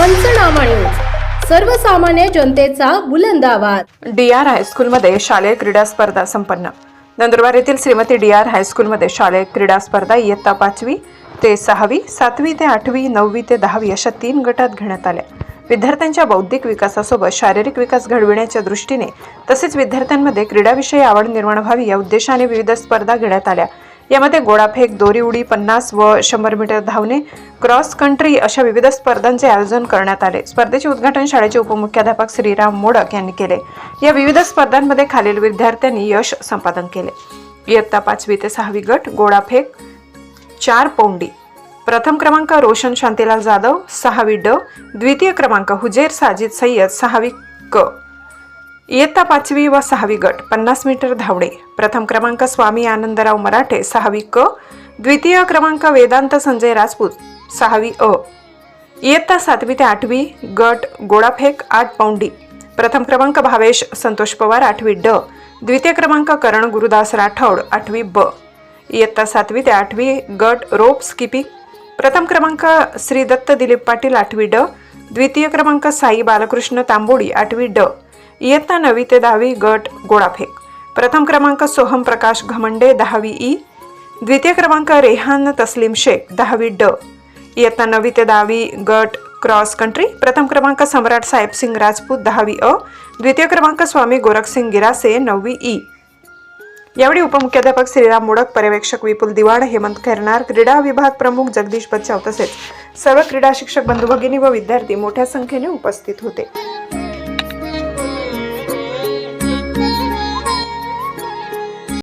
पंचनामा न्यूज सर्वसामान्य जनतेचा बुलंद आवाज. डी आर हायस्कूलमध्ये शालेय क्रीडा स्पर्धा संपन्न. नंदुरबार येथील श्रीमती डी आर हायस्कूलमध्ये शालेय क्रीडा स्पर्धा इयत्ता पाचवी ते सहावी सातवी ते आठवी नववी ते दहावी अशा तीन गटात घेण्यात आल्या. विद्यार्थ्यांच्या बौद्धिक विकासासोबत शारीरिक विकास घडविण्याच्या दृष्टीने तसेच विद्यार्थ्यांमध्ये क्रीडाविषयी आवड निर्माण व्हावी या उद्देशाने विविध स्पर्धा घेण्यात आल्या. यामध्ये गोळाफेक दोरी उडी पन्नास व शंभर मीटर धावणे क्रॉस कंट्री अशा विविध स्पर्धांचे आयोजन करण्यात आले. स्पर्धेचे उद्घाटन शाळेचे उपमुख्याध्यापक श्रीराम मोडक यांनी केले. या विविध स्पर्धांमध्ये खालील विद्यार्थ्यांनी यश संपादन केले. इयत्ता पाचवी ते सहावी गट गोळाफेक चार पौंडी. प्रथम क्रमांक रोशन शांतीलाल जाधव सहावी ड द्वितीय क्रमांक हुजेर साजिद सय्यद सहावी क. इयत्ता पाचवी व सहावी गट पन्नास मीटर धावणे प्रथम क्रमांक स्वामी आनंदराव मराठे सहावी क. द्वितीय क्रमांक वेदांत संजय राजपूत सहावी अ. इयत्ता सातवी ते आठवी गट गोळाफेक आठ पौंडी. प्रथम क्रमांक भावेश संतोष पवार आठवी ड. द्वितीय क्रमांक करण गुरुदास राठौड आठवी ब. इयत्ता सातवी ते आठवी गट रोप स्किपिंग. प्रथम क्रमांक श्री दत्त दिलीप पाटील आठवी ड. द्वितीय क्रमांक साई बालकृष्ण तांबोडी आठवी ड. इयत्ता नवी ते दहावी गट गोळाफेक प्रथम क्रमांक सोहम प्रकाश घमंडे दहावी ई. द्वितीय क्रमांक रेहान तस्लीम शेख दहावी ड. इयत्ता नवी ते दहावी गट क्रॉस कंट्री. प्रथम क्रमांक सम्राट साहेबसिंग राजपूत दहावी अ. द्वितीय क्रमांक स्वामी गोरखसिंग गिरासे नववी ई. यावेळी उपमुख्याध्यापक श्रीराम मोडक पर्यवेक्षक विपुल दिवाण हेमंत खैरनार क्रीडा विभाग प्रमुख जगदीश बच्चाव तसेच सर्व क्रीडा शिक्षक बंधू भगिनी व विद्यार्थी मोठ्या संख्येने उपस्थित होते.